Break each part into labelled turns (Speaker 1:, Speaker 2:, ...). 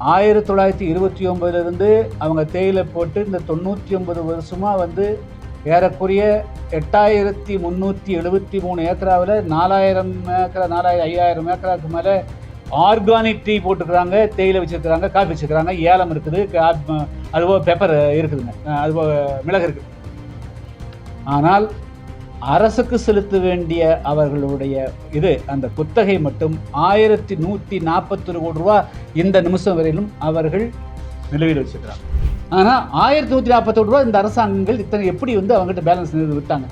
Speaker 1: ஆயிரத்தி தொள்ளாயிரத்தி இருபத்தி ஒம்பதுலேருந்து அவங்க தேயிலை போட்டு இந்த தொண்ணூற்றி ஒன்பது வருஷமாக வந்து ஏறக்குறைய எட்டாயிரத்தி முந்நூற்றி எழுபத்தி மூணு ஏக்கராவில் நாலாயிரம் ஏக்கரா நாலாயிரம் ஐயாயிரம் ஏக்கராவுக்கு மேலே ஆர்கானிக் டீ போட்டுக்கிறாங்க தேயிலை வச்சுருக்கிறாங்க காஃபி வச்சுருக்கிறாங்க. ஏலம் இருக்குது கா- அதுபோக பெப்பர் இருக்குதுங்க அதுபோக மிளகு இருக்குது. ஆனால் அரசுக்கு செலுத்த வேண்டிய அவர்களுடைய இது அந்த குத்தகை மட்டும் ஆயிரத்தி நூற்றி நாற்பத்தொரு கோடி ரூபா இந்த நிமிஷம் வரையிலும் அவர்கள் நிலுவையில் வச்சுக்கிறாங்க ஆனால் ஆயிரத்தி நூற்றி நாற்பத்தோடு ரூபா இந்த அரசாங்கங்கள் இத்தனை எப்படி வந்து அவங்ககிட்ட பேலன்ஸ் விட்டாங்க?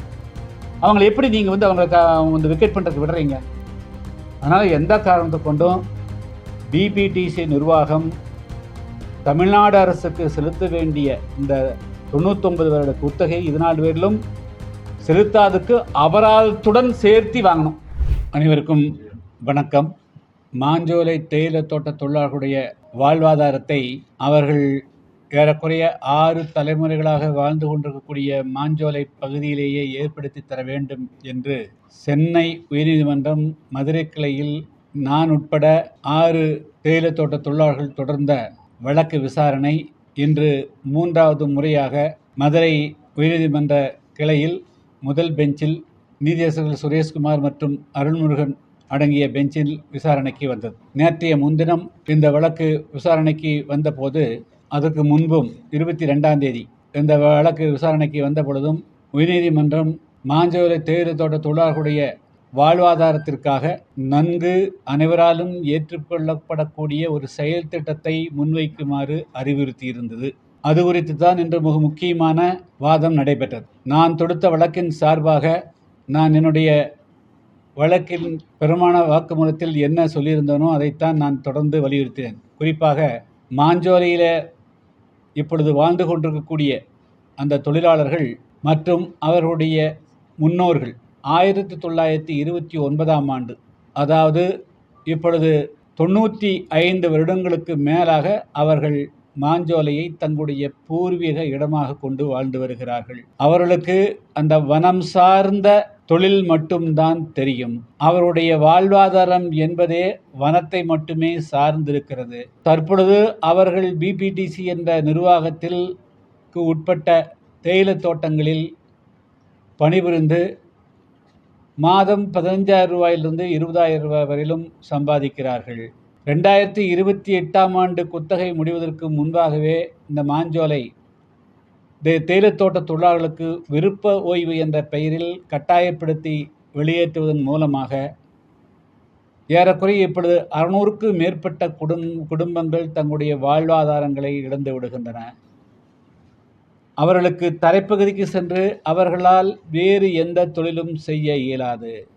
Speaker 1: அவங்களை எப்படி நீங்கள் வந்து அவங்களை அவங்க வந்து விக்கெட் பண்ணுறதுக்கு விடுறீங்க? அதனால் எந்த காரணத்தை கொண்டும் பிபிடிசி நிர்வாகம் தமிழ்நாடு அரசுக்கு செலுத்த வேண்டிய இந்த தொண்ணூத்தொன்பது வருட குத்தகை இதனால் வரையிலும் செலுத்தாதுக்கு அபராதத்துடன் சேர்த்து வாங்கணும். அனைவருக்கும் வணக்கம். மாஞ்சோலை தேயிலை தோட்ட தொழிலாளர்களுடைய வாழ்வாதாரத்தை அவர்கள் ஏறக்குறைய ஆறு தலைமுறைகளாக வாழ்ந்து கொண்டிருக்கக்கூடிய மாஞ்சோலை பகுதியிலேயே ஏற்படுத்தி தர வேண்டும் என்று சென்னை உயர்நீதிமன்றம் மதுரை கிளையில் நான் உட்பட ஆறு தேயிலை தோட்ட தொழிலாளர்கள் தொடர்ந்த வழக்கு விசாரணை இன்று மூன்றாவது முறையாக மதுரை உயர்நீதிமன்ற கிளையில் முதல் பெஞ்சில் நீதியரசர்கள் சுரேஷ்குமார் மற்றும் அருள்முருகன் அடங்கிய பெஞ்சில் விசாரணைக்கு வந்தது. நேற்றைய முன்தினம் இந்த வழக்கு விசாரணைக்கு வந்தபோது அதற்கு முன்பும் இருபத்தி ரெண்டாம் தேதி இந்த வழக்கு விசாரணைக்கு வந்த பொழுதும் உயர்நீதிமன்றம் மாஞ்சோலை தேயிலை தோட்ட தொழிலாளர்களுடைய வாழ்வாதாரத்திற்காக நன்கு அனைவராலும் ஏற்றுக்கொள்ளப்படக்கூடிய ஒரு செயல் திட்டத்தை முன்வைக்குமாறு அறிவுறுத்தியிருந்தது. அது குறித்து தான் இன்று மிக முக்கியமான வாதம் நடைபெற்றது. நான் தொடுத்த வழக்கின் சார்பாக நான் என்னுடைய வழக்கின் பெருமான வாக்குமூலத்தில் என்ன சொல்லியிருந்தேனோ அதைத்தான் நான் தொடர்ந்து வலியுறுத்தினேன். குறிப்பாக மாஞ்சோலையில் இப்பொழுது வாழ்ந்து கொண்டிருக்கக்கூடிய அந்த தொழிலாளர்கள் மற்றும் அவர்களுடைய முன்னோர்கள் ஆயிரத்தி தொள்ளாயிரத்தி இருபத்தி ஒன்பதாம் ஆண்டு அதாவது இப்பொழுது தொண்ணூற்றி ஐந்து வருடங்களுக்கு மேலாக அவர்கள் மாஞ்சோலையை தங்களுடைய பூர்வீக இடமாக கொண்டு வாழ்ந்து வருகிறார்கள். அவர்களுக்கு அந்த வனம் சார்ந்த தொழில் மட்டும்தான் தெரியும். அவருடைய வாழ்வாதாரம் என்பதே வனத்தை மட்டுமே சார்ந்திருக்கிறது. தற்பொழுது அவர்கள் பிபிடிசி என்ற நிர்வாகத்தில் உட்பட்ட தேயிலை தோட்டங்களில் பணிபுரிந்து மாதம் பதினஞ்சாயிரம் ரூபாயிலிருந்து இருபதாயிரம் ரூபாய் வரையிலும் சம்பாதிக்கிறார்கள். ரெண்டாயிரத்தி இருபத்தி எட்டாம் ஆண்டு குத்தகை முடிவதற்கு முன்பாகவே இந்த மாஞ்சோலை தே- தோட்ட தொழிலாளர்களுக்கு விருப்ப ஓய்வு என்ற பெயரில் கட்டாயப்படுத்தி வெளியேற்றுவதன் மூலமாக ஏறக்குறைய இப்பொழுது அறுநூறுக்கு மேற்பட்ட குடும் குடும்பங்கள் தங்களுடைய வாழ்வாதாரங்களை இழந்து விடுகின்றன. அவர்களுக்கு தரைப்பகுதிக்கு சென்று அவர்களால் வேறு எந்த தொழிலும் செய்ய இயலாது.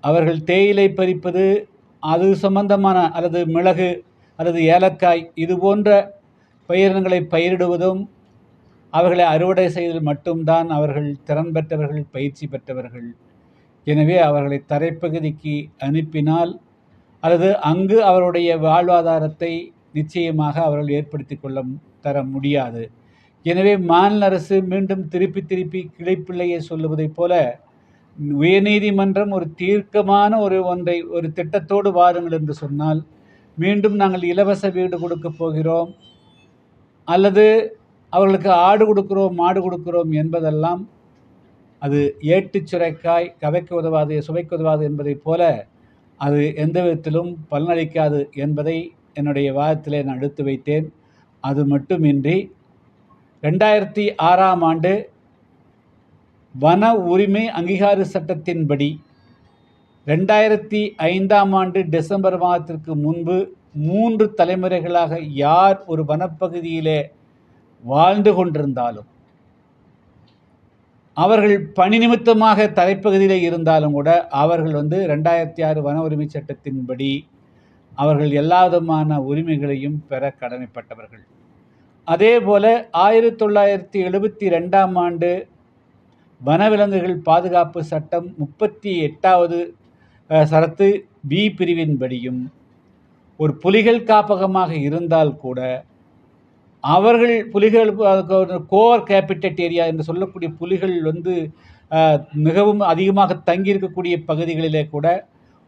Speaker 1: அவர்கள் தேயிலை பறிப்பது அது சம்பந்தமான அல்லது மிளகு அல்லது ஏலக்காய் இது போன்ற பயிரினங்களை பயிரிடுவதும் அவர்களை அறுவடை செய்தல் மட்டும்தான் அவர்கள் திறன் பெற்றவர்கள் பயிற்சி பெற்றவர்கள். எனவே அவர்களை தரைப்பகுதிக்கு அனுப்பினால் அல்லது அங்கு அவருடைய வாழ்வாதாரத்தை நிச்சயமாக அவர்கள் ஏற்படுத்தி கொள்ள தர முடியாது. எனவே மாநில அரசு மீண்டும் திருப்பி திருப்பி கிளைப்பிள்ளையை சொல்லுவதைப் போல உயர்நீதிமன்றம் ஒரு தீர்க்கமான ஒரு ஒன்றை ஒரு திட்டத்தோடு வாருங்கள் என்று சொன்னால் மீண்டும் நாங்கள் இலவச வீடு கொடுக்க போகிறோம். அல்லது அவர்களுக்கு ஆடு கொடுக்கிறோம் மாடு கொடுக்கிறோம் என்பதெல்லாம் அது ஏட்டுச் சுரைக்காய் கவைக்கு உதவாது சுவைக்கு உதவாது என்பதைப் போல அது எந்த விதத்திலும் பலனளிக்காது என்பதை என்னுடைய வாதத்திலே நான் எடுத்து வைத்தேன். அது மட்டுமின்றி ரெண்டாயிரத்தி ஆறாம் ஆண்டு வன உரிமை அங்கீகார சட்டத்தின்படி ரெண்டாயிரத்தி ஐந்தாம் ஆண்டு டிசம்பர் மாதத்திற்கு முன்பு மூன்று தலைமுறைகளாக யார் ஒரு வனப்பகுதியிலே வாழ்ந்து கொண்டிருந்தாலும் அவர்கள் பணி நிமித்தமாக தலைப்பகுதியில் இருந்தாலும் கூட அவர்கள் வந்து ரெண்டாயிரத்தி ஆறு வன உரிமை சட்டத்தின்படி அவர்கள் எல்லா விதமான உரிமைகளையும் பெற கடமைப்பட்டவர்கள். அதே போல ஆயிரத்தி தொள்ளாயிரத்தி எழுபத்தி ரெண்டாம் ஆண்டு வனவிலங்குகள் பாதுகாப்பு சட்டம் முப்பத்தி எட்டாவது சரத்து பி பிரிவின்படியும் ஒரு புலிகள் காப்பகமாக இருந்தால் கூட அவர்கள் புலிகள் கோர் கேபிட்டட் ஏரியா என்று சொல்லக்கூடிய புலிகள் வந்து மிகவும் அதிகமாக தங்கியிருக்கக்கூடிய பகுதிகளிலே கூட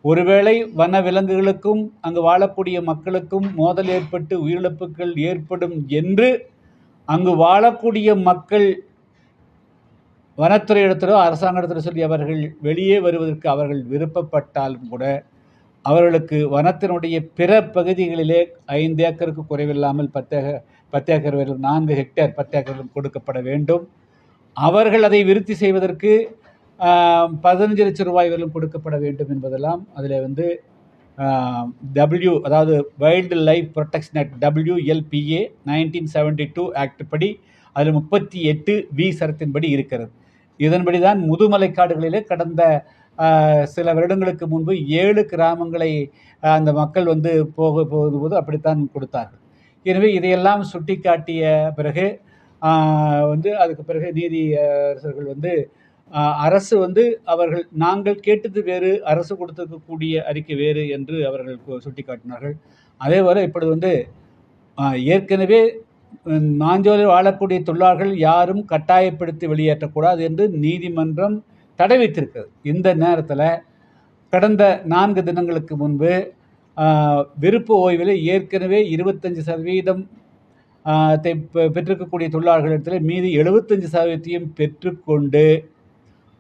Speaker 1: ஒருவேளை வன விலங்குகளுக்கும் அங்கு வாழக்கூடிய மக்களுக்கும் மோதல் ஏற்பட்டு உயிரிழப்புகள் ஏற்படும் என்று அங்கு வாழக்கூடிய மக்கள் வனத்துறை இடத்திலோ அரசாங்கத்திலோ சொல்லி அவர்கள் வெளியே வருவதற்கு அவர்கள் விருப்பப்பட்டாலும் கூட அவர்களுக்கு வனத்தினுடைய பிற பகுதிகளிலே ஐந்து ஏக்கருக்கு குறைவில்லாமல் பத்து ஏக்கர் பத்து ஏக்கர் வரை நான்கு ஹெக்டேர் பத்து ஏக்கர்களும் கொடுக்கப்பட வேண்டும். அவர்கள் அதை விருத்தி செய்வதற்கு பதினஞ்சு லட்சம் ரூபாய் வரையிலும் கொடுக்கப்பட வேண்டும் என்பதெல்லாம் அதில் வந்து டபிள்யூ அதாவது wild life protection act WLPA nineteen seventy two act படி அதில் முப்பத்தி எட்டு வி சரத்தின்படி இருக்கிறது. இதன்படி தான் முதுமலை காடுகளிலே கடந்த சில வருடங்களுக்கு முன்பு ஏழு கிராமங்களை அந்த மக்கள் வந்து போக போகும்போது அப்படித்தான் கொடுத்தார்கள். எனவே இதையெல்லாம் சுட்டி காட்டிய பிறகு வந்து அதுக்கு பிறகு நீதி அரசர்கள் வந்து அரசு வந்து அவர்கள் நாங்கள் கேட்டது வேறு அரசு கொடுத்திருக்கக்கூடிய அறிக்கை வேறு என்று அவர்கள் சுட்டி காட்டினார்கள் அதே போல் இப்பொழுது வந்து ஏற்கனவே மாஞ்சோலில் வாழக்கூடிய தொழிலாளர்கள் யாரும் கட்டாயப்படுத்தி வெளியேற்றக்கூடாது என்று நீதிமன்றம் தடை வைத்திருக்கிறது இந்த நேரத்தில் கடந்த நான்கு தினங்களுக்கு முன்பு விருப்ப ஓய்வில் ஏற்கனவே இருபத்தஞ்சி சதவீதம் பெற்றிருக்கக்கூடிய தொழிலாளர்களிடத்தில் மீதி எழுபத்தஞ்சு சதவீதத்தையும் பெற்றுக்கொண்டு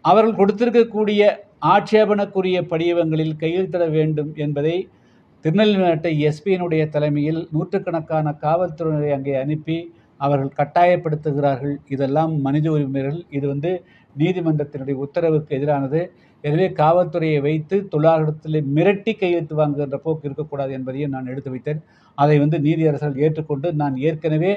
Speaker 1: அவர்கள் கொடுத்திருக்கக்கூடிய ஆட்சேபனக்குரிய படிவங்களில் கையெழுத்திட வேண்டும் என்பதை திருநெல்வேலி மாவட்ட எஸ்பியினுடைய தலைமையில் நூற்றுக்கணக்கான காவல்துறையினரை அங்கே அனுப்பி அவர்கள் கட்டாயப்படுத்துகிறார்கள். இதெல்லாம் மனித உரிமைகள். இது வந்து நீதிமன்றத்தினுடைய உத்தரவுக்கு எதிரானது. எனவே காவல்துறையை வைத்து தொழிலாளர்களிடத்தில் மிரட்டி கையெழுத்து வாங்குகின்ற போக்கு இருக்கக்கூடாது என்பதையும் நான் எடுத்து வைத்தேன். அதை வந்து நீதியரசர்கள் ஏற்றுக்கொண்டு நான் ஏற்கனவே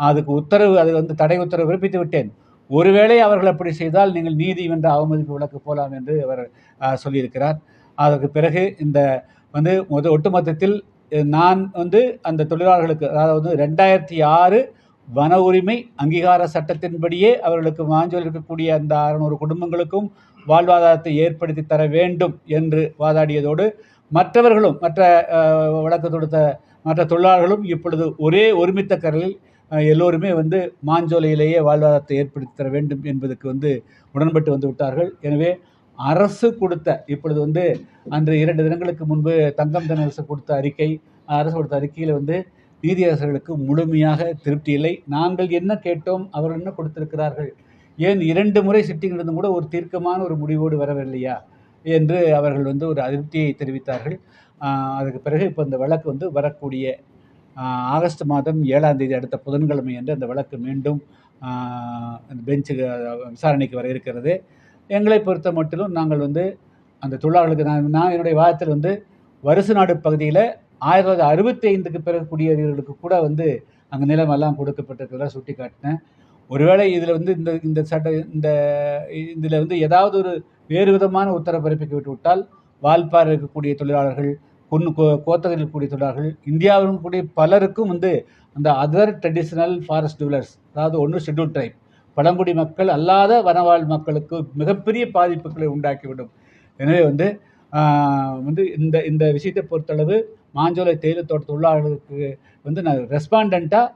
Speaker 1: அதுக்கு உத்தரவு அது வந்து தடை உத்தரவு பிறப்பித்து விட்டேன். ஒருவேளை அவர்கள் அப்படி செய்தால் நீங்கள் நீதிமன்ற அவமதிப்பு விளக்கு போகலாம் என்று அவர் சொல்லியிருக்கிறார். அதற்கு பிறகு இந்த வந்து முத ஒட்டுமொத்தத்தில் நான் வந்து அந்த தொழிலாளர்களுக்கு அதாவது ரெண்டாயிரத்தி ஆறு வன உரிமை அங்கீகார சட்டத்தின்படியே அவர்களுக்கு மாஞ்சோல் இருக்கக்கூடிய அந்த அறுநூறு குடும்பங்களுக்கும் வாழ்வாதாரத்தை ஏற்படுத்தி தர வேண்டும் என்று வாதாடியதோடு மற்றவர்களும் மற்ற வழக்கு தொடுத்த மற்ற தொழிலாளர்களும் இப்பொழுது ஒரே ஒருமித்த கரலில் எல்லோருமே வந்து மாஞ்சோலையிலேயே வாழ்வாதாரத்தை ஏற்படுத்தி தர வேண்டும் என்பதற்கு வந்து உடன்பட்டு வந்து விட்டார்கள். எனவே அரசு கொடுத்த இப்பொழுது வந்து அன்று இரண்டு தினங்களுக்கு முன்பு தங்கம் அரசு கொடுத்த அறிக்கை அரசு கொடுத்த அறிக்கையில் வந்து நீதியரசர்களுக்கு முழுமையாக திருப்தி இல்லை. நாங்கள் என்ன கேட்டோம் அவர்கள் என்ன கொடுத்திருக்கிறார்கள்? ஏன் இரண்டு முறை சிட்டிங் இருந்தும் கூட ஒரு தீர்க்கமான ஒரு முடிவோடு வரவில்லையா? என்று அவர்கள் வந்து ஒரு அதிருப்தியை தெரிவித்தார்கள். அதுக்கு பிறகு இப்போ இந்த வழக்கு வந்து வரக்கூடிய ஆகஸ்ட் மாதம் ஏழாம் தேதி அடுத்த புதன்கிழமை என்று அந்த வழக்கு மீண்டும் பெஞ்சுக்கு விசாரணைக்கு வர இருக்கிறது. எங்களை பொறுத்த மட்டிலும் நாங்கள் வந்து அந்த தொழிலாளர்களுக்கு நான் நான் என்னுடைய வாதத்தில் வந்து வருஷ நாடு பகுதியில் ஆயிரத்தி தொள்ளாயிரத்தி அறுபத்தி ஐந்துக்கு பிறகு குடியேறியவர்களுக்கு கூட வந்து அங்கே நிலமெல்லாம் கொடுக்கப்பட்டிருக்கிறதா சுட்டி காட்டினேன் ஒருவேளை இதில் வந்து இந்த இந்த சட்ட இந்த இதில் வந்து ஏதாவது ஒரு வேறு விதமான உத்தரவு பிறப்பிக்க விட்டு விட்டால் வால்பாறை இருக்கக்கூடிய தொழிலாளர்கள் கொன்று கோ கோத்தகையில் இருக்கக்கூடிய தொழிலாளர்கள் இந்தியாவிலும் கூடிய பலருக்கும் வந்து அந்த அதர் ட்ரெடிஷ்னல் ஃபாரஸ்ட் டூலர்ஸ் அதாவது ஒன்று ஷெட்யூல் ட்ரைப் பழங்குடி மக்கள் அல்லாத வனவாழ் மக்களுக்கு மிகப்பெரிய பாதிப்புகளை உண்டாக்கிவிடும் எனவே வந்து வந்து இந்த இந்த விஷயத்தை பொறுத்தளவு மாஞ்சோலை தேயிலை தோட்ட தொழிலாளர்களுக்கு வந்து நான் ரெஸ்பாண்டண்ட்டாக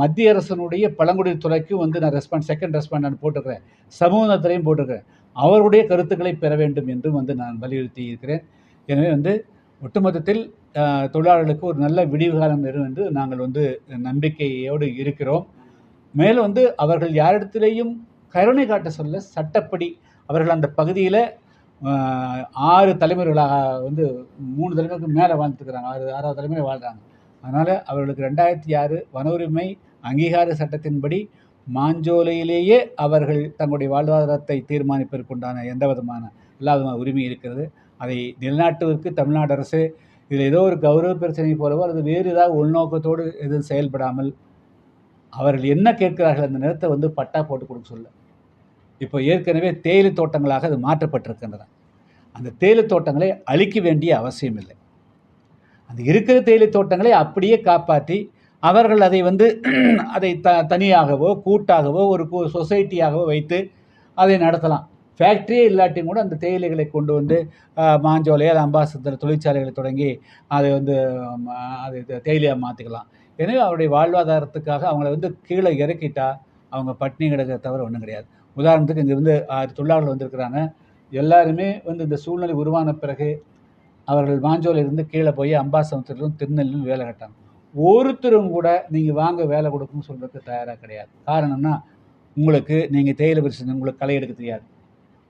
Speaker 1: மத்திய அரசனுடைய பழங்குடி துறைக்கும் வந்து நான் ரெஸ்பாண்ட் செகண்ட் ரெஸ்பாண்ட் போட்டிருக்கிறேன். சமூகத்திலையும் போட்டிருக்கிறேன். அவருடைய கருத்துக்களை பெற வேண்டும் என்றும் வந்து நான் வலியுறுத்தி இருக்கிறேன். எனவே வந்து ஒட்டுமொத்தத்தில் தொழிலாளர்களுக்கு ஒரு நல்ல விடிவு காலம் வரும் என்று நாங்கள் வந்து நம்பிக்கையோடு இருக்கிறோம். மேலும் வந்து அவர்கள் யாரிடத்திலேயும் கருணை காட்ட சொல்ல சட்டப்படி அவர்கள் அந்த பகுதியில் ஆறு தலைமுறைகளாக வந்து மூணு தலைமுறைக்கு மேலே வாழ்ந்துருக்குறாங்க. ஆறு ஆறாவது தலைமுறை வாழ்கிறாங்க அதனால் அவர்களுக்கு ரெண்டாயிரத்தி ஆறு வன உரிமை அங்கீகார சட்டத்தின்படி மாஞ்சோலையிலேயே அவர்கள் தங்களுடைய வாழ்வாதாரத்தை தீர்மானிப்பதற்குண்டான எந்த விதமான எல்லா விதமான உரிமை இருக்கிறது. அதை நிலநாட்டுவதற்கு தமிழ்நாடு அரசு இதில் ஏதோ ஒரு கௌரவ பிரச்சனை போலவோ அல்லது வேறு ஏதாவது உள்நோக்கத்தோடு எதுவும் செயல்படாமல் அவர்கள் என்ன கேட்கிறார்கள் அந்த நிலத்தை வந்து பட்டா போட்டு கொடுக்க சொல்ல. இப்போ ஏற்கனவே தேயிலை தோட்டங்களாக அது மாற்றப்பட்டிருக்கின்றன. அந்த தேயிலை தோட்டங்களை அழிக்க வேண்டிய அவசியம் இல்லை. அந்த இருக்கிற தேயிலை தோட்டங்களை அப்படியே காப்பாற்றி அவர்கள் அதை வந்து அதை த தனியாகவோ கூட்டாகவோ ஒரு சொசைட்டியாகவோ வைத்து அதை நடத்தலாம். ஃபேக்ட்ரியே இல்லாட்டியும் கூட அந்த தேயிலைகளை கொண்டு வந்து மாஞ்சோலை அது அம்பாசத்தில் தொழிற்சாலைகளை தொடங்கி அதை வந்து அது தேயிலையாக மாற்றிக்கலாம் எனவே அவருடைய வாழ்வாதாரத்துக்காக அவங்கள வந்து கீழே இறக்கிட்டா அவங்க பட்னி கிடக்க தவிர ஒன்றும் கிடையாது. உதாரணத்துக்கு இங்கே வந்து ஆறு தொழிலாளர்கள் வந்திருக்கிறாங்க. எல்லாருமே வந்து இந்த சூழ்நிலை உருவான பிறகு அவர்கள் மாஞ்சோலிலிருந்து கீழே போய் அம்பாசமுத்திரத்திலும் திருநெல்வேலியும் வேலை கட்டாங்க ஒருத்தரும் கூட நீங்கள் வாங்க வேலை கொடுக்கணும்னு சொல்கிறதுக்கு தயாராக கிடையாது. காரணம்னா உங்களுக்கு நீங்கள் தேயிலை பறிச்சு உங்களுக்கு களை எடுக்க தெரியாது.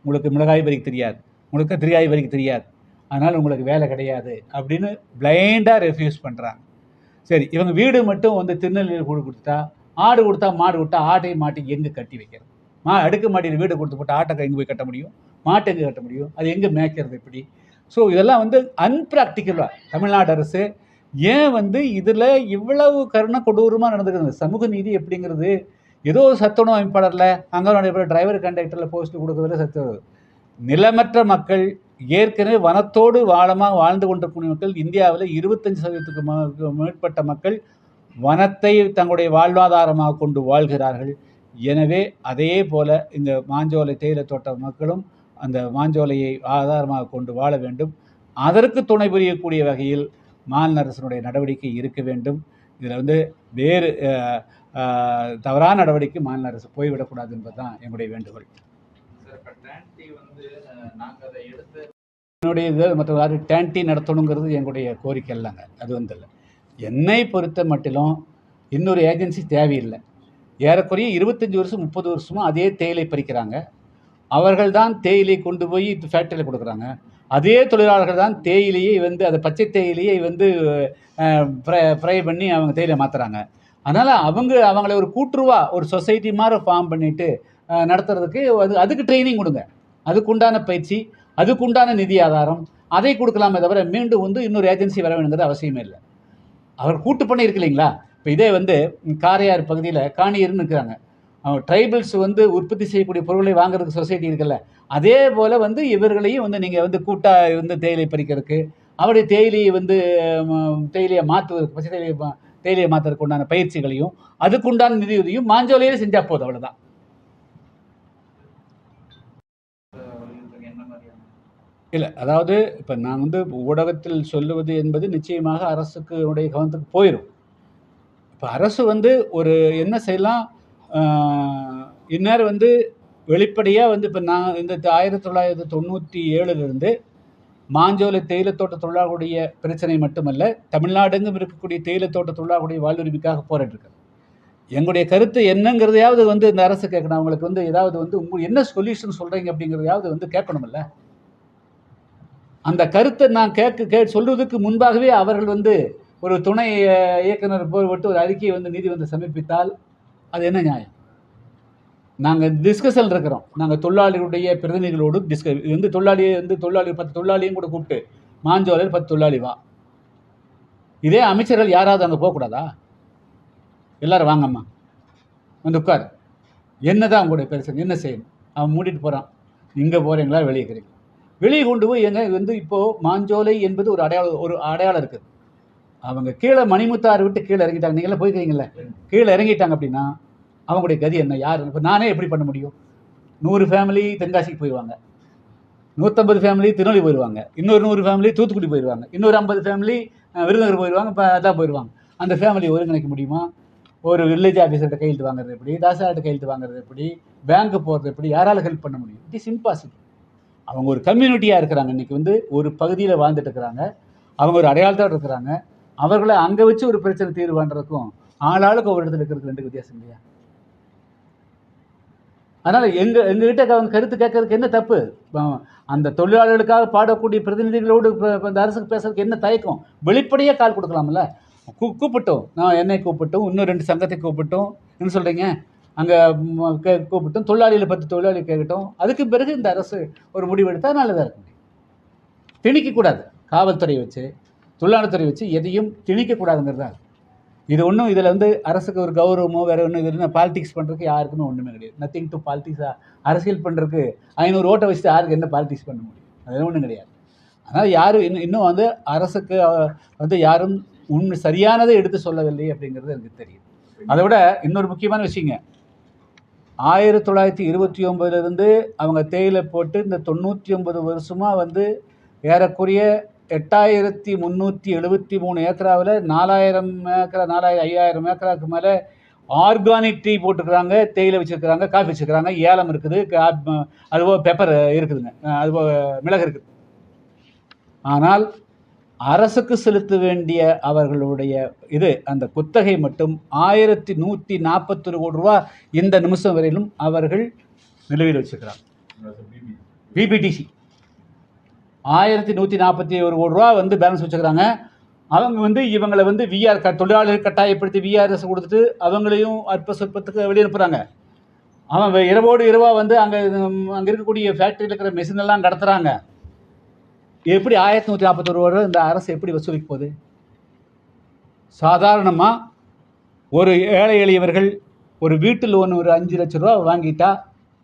Speaker 1: உங்களுக்கு மிளகாய் பறிக்க தெரியாது. உங்களுக்கு திரியாய் பறிக்க தெரியாது. அதனால் உங்களுக்கு வேலை கிடையாது அப்படின்னு பிளைண்டாக ரெஃப்யூஸ் பண்ணுறாங்க சரி இவங்க வீடு மட்டும் வந்து திருநெல்வேலியில் கூடு கொடுத்துட்டா ஆடு கொடுத்தா மாடு கொடுத்தா ஆட்டை மாட்டை எங்கே கட்டி வைக்கிறது? மா அடுக்கு மாடியில் வீடு கொடுத்து போட்டு ஆட்டை எங்கே போய் கட்ட முடியும்? மாட்டை எங்கே கட்ட முடியும்? அது எங்கே மேய்க்கிறது எப்படி ஸோ இதெல்லாம் வந்து அன்பிராக்டிக்கலாக தமிழ்நாடு அரசு ஏன் வந்து இதில் இவ்வளவு கருணை கொடூரமாக நடந்துக்கிறது சமூக நீதி எப்படிங்கிறது? ஏதோ ஒரு சத்துணவு அமைப்பாளரில் அங்கே டிரைவர் கண்டக்டரில் போஸ்ட் கொடுக்கறதுல சத்து நிலமற்ற மக்கள் ஏற்கனவே வனத்தோடு வாழமாக வாழ்ந்து கொண்டிருக்கூடிய மக்கள் இந்தியாவில் இருபத்தஞ்சு சதவீதத்துக்கு மேற்பட்ட மக்கள் வனத்தை தங்களுடைய வாழ்வாதாரமாக கொண்டு வாழ்கிறார்கள். எனவே அதே போல இந்த மாஞ்சோலை தேயிலை தோட்ட மக்களும் அந்த மாஞ்சோலையை ஆதாரமாக கொண்டு வாழ வேண்டும். அதற்கு துணை புரியக்கூடிய வகையில் மாநில அரசினுடைய நடவடிக்கை இருக்க வேண்டும். இதில் வந்து வேறு தவறான நடவடிக்கை மாநில அரசு போய்விடக்கூடாது என்பது தான் எங்களுடைய வேண்டுகோள்
Speaker 2: சார் இப்போ டேன்டி வந்து நாங்கள் அதை எடுத்து
Speaker 1: என்னுடைய இது மற்ற யாரும் டேன்டி நடத்தணுங்கிறது எங்களுடைய கோரிக்கை இல்லைங்க. அது வந்து இல்லை. என்னை பொறுத்த மட்டிலும் இன்னொரு ஏஜென்சி தேவையில்லை. ஏறக்குறைய இருபத்தஞ்சி வருஷம் முப்பது வருஷமும் அதே தேயிலை பறிக்கிறாங்க. அவர்கள் தான் தேயிலை கொண்டு போய் ஃபேக்டரியில் கொடுக்குறாங்க. அதே தொழிலாளர்கள் தான் தேயிலையை வந்து அதை பச்சை தேயிலையை வந்து ஃப்ரை ஃப்ரை பண்ணி அவங்க தேயிலை மாற்றுறாங்க அதனால் அவங்க அவங்கள ஒரு கூட்டுருவா ஒரு சொசைட்டி மாதிரி ஃபார்ம் பண்ணிவிட்டு நடத்துறதுக்கு அது அதுக்கு ட்ரைனிங் கொடுங்க. அதுக்குண்டான பயிற்சி அதுக்குண்டான நிதி ஆதாரம் அதை கொடுக்கலாமே தவிர மீண்டும் வந்து இன்னொரு ஏஜென்சி வர வேணுங்கிறது அவசியமே இல்லை. அவர் கூட்டு பண்ணி இருக்கு இல்லைங்களா? இப்போ இதே வந்து காரையார் பகுதியில் காணியர்னு இருக்கிறாங்க. ட்ரைபிள்ஸ் வந்து உற்பத்தி செய்யக்கூடிய பொருளை வாங்குறதுக்கு சொசைட்டி இருக்குல்ல அதே போல் வந்து இவர்களையும் வந்து நீங்கள் வந்து கூட்டாக வந்து தேயிலை பறிக்கிறதுக்கு அவருடைய தேயிலையை வந்து தேயிலையை மாற்றுவதற்கு பச்சை தேயிலையை தேயிலையை மாற்றுறதுக்கு உண்டான பயிற்சிகளையும் அதுக்குண்டான நிதியுதவியும் மாஞ்சோலையிலே செஞ்சால் போதும் அவ்வளோதான் இல்லை அதாவது இப்போ நான் வந்து ஊடகத்தில் சொல்லுவது என்பது நிச்சயமாக அரசுக்கு உடைய கவனத்துக்கு போயிடும் இப்போ அரசு வந்து ஒரு என்ன செய்யலாம்? இந்நேரம் வந்து வெளிப்படையாக வந்து இப்போ நான் இந்த ஆயிரத்தி தொள்ளாயிரத்தி தொண்ணூற்றி ஏழுலேருந்து மாஞ்சோலை தேயிலைத்தோட்ட தொழிலாளர்களுடைய பிரச்சனை மட்டுமல்ல தமிழ்நாடுங்கும் இருக்கக்கூடிய தேயிலைத்தோட்ட தொழிலாளர்களுடைய வாழ்வுரிமைக்காக போராட்டிருக்காரு எங்களுடைய கருத்து என்னங்கிறதையாவது வந்து இந்த அரசு கேட்கணும். அவங்களுக்கு வந்து ஏதாவது வந்து உங்களுக்கு என்ன சொல்யூஷன் சொல்கிறீங்க அப்படிங்கிறதையாவது வந்து கேட்கணுமில்ல? அந்த கருத்தை நான் கேட்க கே சொல்றதுக்கு முன்பாகவே அவர்கள் வந்து ஒரு துணை இயக்குனர் இயக்குனர் போட்டு ஒரு அறிக்கையை வந்து நீதிமன்றம் சமர்ப்பித்தால் அது என்ன நியாயம்? நாங்கள் டிஸ்கஷன் இருக்கிறோம். நாங்கள் தொழிலாளிகளுடைய பிரதிநிதிகளோடு டிஸ்க இது வந்து தொழிலாளியை வந்து தொழிலாளி பத்து தொழிலாளியும் கூட கூப்பிட்டு மாஞ்சோலையில் பத்து தொழிலாளி வா. இதே அமைச்சர்கள் யாராவது அங்கே போகக்கூடாதா? எல்லாரும் வாங்கம்மா. வந்து உட்கார். என்ன தான் உங்களுடைய பிரச்சனை என்ன செய்யணும்? அவன் மூடிட்டு போகிறான் இங்கே போகிறீங்களா வெளியே இருக்கிறீங்க வெளியே கொண்டு போய் எங்க வந்து இப்போது மாஞ்சோலை என்பது ஒரு அடையாளம் ஒரு அடையாளம் இருக்குது அவங்க கீழே மணிமுத்தாறு விட்டு கீழே இறங்கிட்டாங்க. நீங்களாம் போய்க்கிறீங்கள கீழே இறங்கிட்டாங்க அப்படின்னா அவங்களுடைய கதி என்ன? யார்? இப்போ நானே எப்படி பண்ண முடியும்? நூறு ஃபேமிலி தென்காசிக்கு போயிடுவாங்க நூற்றம்பது ஃபேமிலி திருநெல்வேலி போயிடுவாங்க இன்னொரு நூறு ஃபேமிலி தூத்துக்குடி போயிடுவாங்க இன்னொரு ஐம்பது ஃபேமிலி விருதுநகர் போயிடுவாங்க இப்போ அதான் போயிடுவாங்க அந்த ஃபேமிலி ஒருங்கிணைக்க முடியுமா? ஒரு வில்லேஜ் ஆஃபீஸர்கிட்ட கையெழுத்து வாங்குறது எப்படி? தாசார்கிட்ட கையெழுத்து வாங்குறது எப்படி? பேங்க்கு போகிறது எப்படி? யாரால ஹெல்ப் பண்ண முடியும்? இட் இஸ் இம்பாசிபிள் அவங்க ஒரு கம்யூனிட்டியாக இருக்கிறாங்க. இன்றைக்கி வந்து ஒரு பகுதியில் வாழ்ந்துட்டு இருக்கிறாங்க. அவங்க ஒரு அடையாளத்தோடு இருக்கிறாங்க. அவர்களை அங்கே வச்சு ஒரு பிரச்சனை தீர்வான்றதுக்கும் ஆளாளுக்கு ஒவ்வொரு இடத்துல இருக்கிறது ரெண்டு வித்தியாசம் இல்லையா? அதனால் எங்கள் எங்ககிட்ட அவங்க கருத்து கேட்கறதுக்கு என்ன தப்பு? இப்போ அந்த தொழிலாளர்களுக்காக பாடக்கூடிய பிரதிநிதிகளோடு இப்போ இந்த அரசுக்கு பேசுறதுக்கு என்ன தயக்கம்? வெளிப்படையாக கால் கொடுக்கலாம்ல? கூப்பிட்டோம். நான் என்னை கூப்பிட்டோம். இன்னும் ரெண்டு சங்கத்தை கூப்பிட்டோம். என்ன சொல்கிறீங்க அங்கே கூப்பிட்டோம். தொழிலாளியில் பத்து தொழிலாளி கேட்கட்டும். அதுக்கு பிறகு இந்த அரசு ஒரு முடிவு எடுத்தால் நல்லதாக இருக்க முடியும் திணிக்கக்கூடாது காவல்துறை வச்சு தொழிலாளர்துறை வச்சு எதையும் திணிக்கக்கூடாதுங்கிறது தான். இது ஒன்றும் இதில் வந்து அரசுக்கு ஒரு கௌரவமோ வேறு ஒன்றும் இதில் பாலிடிக்ஸ் பண்ணுறதுக்கு யாருக்குமே ஒன்றுமே கிடையாது. நத்திங் டு பாலிட்டிக்ஸாக அரசியல் பண்ணுறதுக்கு ஐநூறு ஓட்டை வச்சுட்டு யாருக்கு என்ன பாலிடிக்ஸ் பண்ண முடியும்? அதெல்லாம் ஒன்றும் கிடையாது. அதனால் யாரும் இன்னும் இன்னும் வந்து அரசுக்கு வந்து யாரும் உண்மை சரியானதை எடுத்து சொல்லவில்லை அப்படிங்கிறது எனக்கு தெரியும். அதை விட இன்னொரு முக்கியமான விஷயங்க. ஆயிரத்தி தொள்ளாயிரத்தி இருபத்தி ஒம்பதுலேருந்து அவங்க தேயிலை போட்டு இந்த தொண்ணூற்றி ஒம்பது வருஷமாக வந்து ஏறக்குறைய எட்டாயிரத்தி முந்நூற்றி எழுபத்தி மூணு ஏக்கராவில் நாலாயிரம் ஏக்கரா நாலாயிரம் ஐயாயிரம் ஏக்கராவுக்கு மேலே ஆர்கானிக் டீ போட்டுக்கிறாங்க தேயிலை வச்சுருக்கிறாங்க காஃபி வச்சுருக்கிறாங்க. ஏலம் இருக்குது கா- அதுபோக பெப்பர் இருக்குதுங்க அதுபோக மிளகு இருக்குது. ஆனால் அரசுக்கு செலுத்த வேண்டிய அவர்களுடைய இது அந்த குத்தகை மட்டும் ஆயிரத்தி நூற்றி நாற்பத்தொரு கோடி ரூபா இந்த நிமிஷம் வரையிலும் அவர்கள் நிலுவையில் வச்சுக்கிறாங்க பிபிடிசி ஆயிரத்தி நூற்றி நாற்பத்தி ஒரு கோடி ரூபா வந்து பேலன்ஸ் வச்சுக்கிறாங்க அவங்க வந்து இவங்களை வந்து விஆர் க தொழிலாளர் கட்டாயப்படுத்தி விஆர்எஸ் கொடுத்துட்டு அவங்களையும் அற்ப சொற்பத்துக்கு வெளியனுப்புகிறாங்க அவன் இரவோடு இரவாக வந்து அங்கே அங்கே இருக்கக்கூடிய ஃபேக்ட்ரியில் இருக்கிற மெஷின் எல்லாம் கடத்துறாங்க. எப்படி ஆயிரத்தி நூற்றி நாற்பத்தொரு ரூபா இந்த அரசு எப்படி வசூலிக்க போகுது? சாதாரணமாக ஒரு ஏழை எளியவர்கள் ஒரு வீட்டு லோன் ஒரு அஞ்சு லட்ச ரூபா வாங்கிட்டா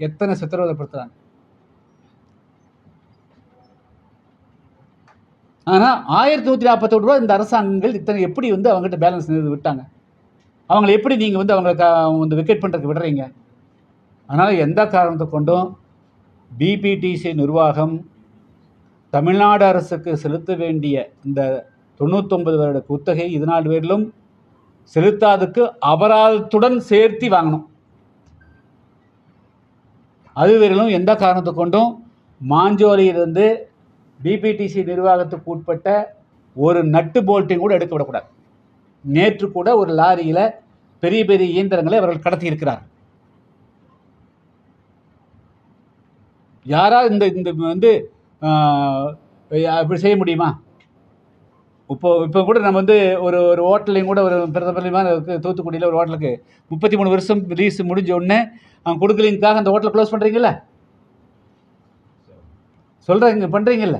Speaker 1: எத்தனை சித்திரவதைப்படுத்துகிறாங்க ஆனால் ஆயிரத்தி நூற்றி நாற்பத்தோடு ரூபா இந்த அரசாங்கங்கள் இத்தனை எப்படி வந்து அவங்ககிட்ட பேலன்ஸ் விட்டாங்க? அவங்களை எப்படி நீங்கள் வந்து அவங்களை க வந்து விக்கெட் பண்ணுறதுக்கு விடுறீங்க? அதனால் எந்த காரணத்தை கொண்டும் பிபிடிசி நிர்வாகம் தமிழ்நாடு அரசுக்கு செலுத்த வேண்டிய இந்த தொண்ணூத்தொன்பது வருட குத்தகை இது நாள் வரையிலும் செலுத்தாததுக்கு அபராதத்துடன் சேர்த்து வாங்கணும். அது வரையிலும் எந்த காரணத்தை கொண்டும் மாஞ்சோலியிலிருந்து பிபிடிசி நிர்வாகத்துக்கு உட்பட்ட ஒரு நட்டு போல்ட்டையும் கூட எடுக்க விடக்கூடாது. நேற்று கூட ஒரு லாரியில் பெரிய பெரிய இயந்திரங்களை அவர்கள் கடத்தி இருக்கிறார் யாராவது இந்த இந்த வந்து அப்படி செய்ய முடியுமா? இப்போ இப்போ கூட நம்ம வந்து ஒரு ஒரு ஹோட்டலையும் கூட ஒரு பிரதமர் தூத்துக்குடியில் ஒரு ஹோட்டலுக்கு. முப்பத்தி மூணு வருஷம் லீஸ் முடிஞ்ச உடனே அவங்க கொடுக்கலிங்காக அந்த ஹோட்டலை க்ளோஸ் பண்ணுறீங்கல்ல சொல்கிறீங்க பண்ணுறீங்கல்ல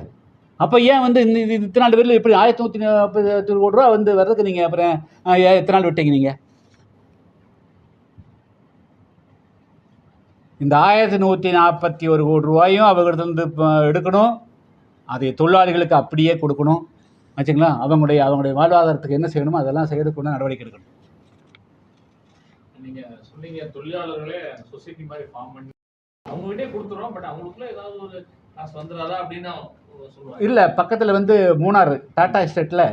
Speaker 1: அப்போ ஏன் வந்து இந்த இது இத்தனை நாள் பேரில் எப்படி ஆயிரத்தி நூற்றி நாற்பது கோடி ரூபா வந்து வர்றதுக்கு நீங்கள் அப்புறம் இத்தனை நாள் விட்டீங்க நீங்கள் இந்த ஆயிரத்தி நூற்றி நாற்பத்தி ஒரு கோடி ரூபாயும் அவர்கிட்ட இப்போ எடுக்கணும். அதை தொழிலாளிகளுக்கு அப்படியே கொடுக்கணும். ஆச்சுங்களா? அவங்களுடைய அவங்களுடைய வாழ்வாதாரத்துக்கு என்ன செய்யணுமோ அதெல்லாம் செய்யறதுக்கு நடவடிக்கை எடுக்கணும்.
Speaker 2: நீங்க சொன்னீங்க தொழிலாளர்களே சொசைட்டி மாதிரி ஃபார்ம் பண்ணி அவங்ககிட்டே கொடுத்துறோம். பட் அவங்களுக்குள்ள ஏதாவது ஒரு காசு வந்துடாதா அப்படின்னு அவங்க சொல்லுவாங்க.
Speaker 1: இல்லை பக்கத்தில் வந்து மூணார் டாடா எஸ்டேட்டில்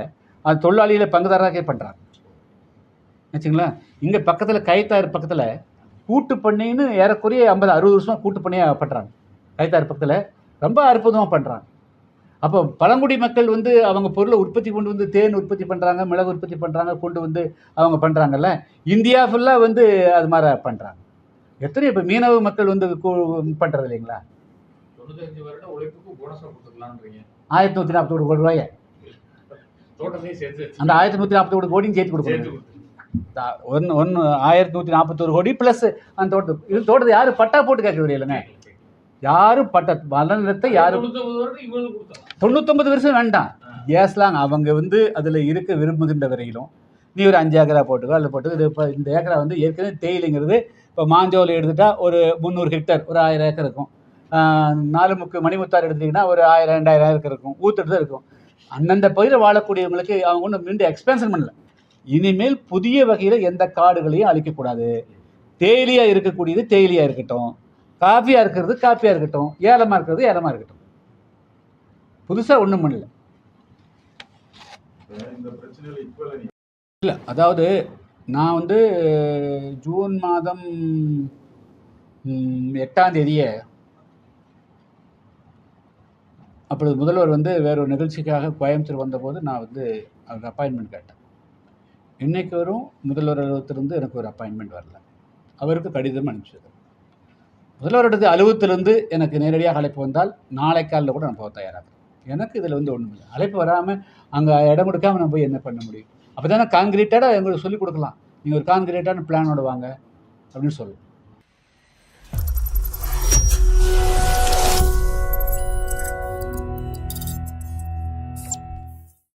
Speaker 1: அது தொழிலாளிகளை பங்குதாரராகவே பண்ணுறாங்க ஆச்சுங்களா? இங்கே பக்கத்தில் கைத்தாறு பக்கத்தில் கூட்டு பண்ணைன்னு ஏறக்குறைய ஐம்பது அறுபது வருஷமாக கூட்டு பண்ணையாக பண்ணுறாங்க கைத்தாறு பக்கத்தில் ரொம்ப அற்புதமாக பண்ணுறாங்க அப்போ பழங்குடி மக்கள் வந்து அவங்க பொருளை உற்பத்தி கொண்டு வந்து தேன் உற்பத்தி பண்ணுறாங்க மிளகு உற்பத்தி பண்ணுறாங்க கொண்டு வந்து அவங்க பண்ணுறாங்கல்ல இந்தியா ஃபுல்லாக வந்து அது மாதிரி பண்ணுறாங்க எத்தனை இப்போ மீனவ மக்கள் வந்து பண்ணுறது இல்லைங்களா? ஆயிரத்தி நூற்றி நாற்பத்தோரு கோடி ரூபாயை. அந்த ஆயிரத்தி நூற்றி நாற்பத்தோரு கோடியும் சேர்த்து கொடுக்கணும். ஒன்று ஒன்று ஆயிரத்தி நூற்றி நாற்பத்தோரு கோடி ப்ளஸ் அந்த தோட்டம் இது தோட்டத்தை யாரும் பட்டா போட்டு கேட்க இல்லைங்க? யாரும் பட்ட வள யாரும்
Speaker 2: தொண்ணூத்தொன்பது
Speaker 1: வருஷம் வேண்டாம். ஏஸ்லாங் அவங்க வந்து அதில் இருக்க விரும்புகின்ற வரையிலும் நீ ஒரு அஞ்சு ஏக்கரா போட்டுக்கோ அதில் போட்டு இது இப்போ இந்த ஏக்கரா வந்து ஏற்கனவே தேயிலைங்கிறது இப்போ மாஞ்சோலை எடுத்துட்டா ஒரு முந்நூறு ஹெக்டர் ஒரு ஆயிரம் ஏக்கர் இருக்கும். ஆஹ் நாலு முக்கு மணிமுத்தார் எடுத்துட்டிங்கன்னா ஒரு ஆயிரம் ரெண்டாயிரம் ஏக்கர் இருக்கும் ஊத்துட்டு தான் இருக்கும். அந்தந்த பகுதியில் வாழக்கூடியவங்களுக்கு அவங்க ஒன்றும் மீண்டும் எக்ஸ்பென்ஷன் பண்ணல. இனிமேல் புதிய வகையில் எந்த காடுகளையும் அழிக்கக்கூடாது. தேயிலையாக இருக்கக்கூடியது தேயிலையாக இருக்கட்டும். காஃபியாக இருக்கிறது காஃபியாக இருக்கட்டும். ஏலமாக இருக்கிறது ஏலமாக இருக்கட்டும். புதுசாக ஒன்றும் பண்ணல. இல்லை அதாவது நான் வந்து ஜூன் மாதம் எட்டாம் தேதியே அப்பொழுது முதல்வர் வந்து வேற ஒரு நிகழ்ச்சிக்காக கோயம்புத்தூர் வந்தபோது நான் வந்து அவருக்கு அப்பாயின்மெண்ட் கேட்டேன். இன்றைக்கு வரும் முதல்வர் அலுவலகத்திலிருந்து எனக்கு ஒரு அப்பாயின்மெண்ட் வரல. அவருக்கு கடிதம் அனுப்பிச்சது. முதல்வருடைய அலுவலகத்திலிருந்து எனக்கு நேரடியாக அழைப்பு வந்தால் நாளை காலையில் கூட நான் போக தயாராக எனக்கு இதில் வந்து ஒன்றும் இல்லை. அழைப்பு வராமல் அங்கே இடம் கொடுக்காம நான் போய் என்ன பண்ண முடியும்? அப்போ தானே காங்கிரீட்டடாக எங்களுக்கு சொல்லிக் கொடுக்கலாம். நீங்கள் ஒரு காங்கிரீட்டான பிளானோட வாங்க அப்படின்னு சொல்லலாம்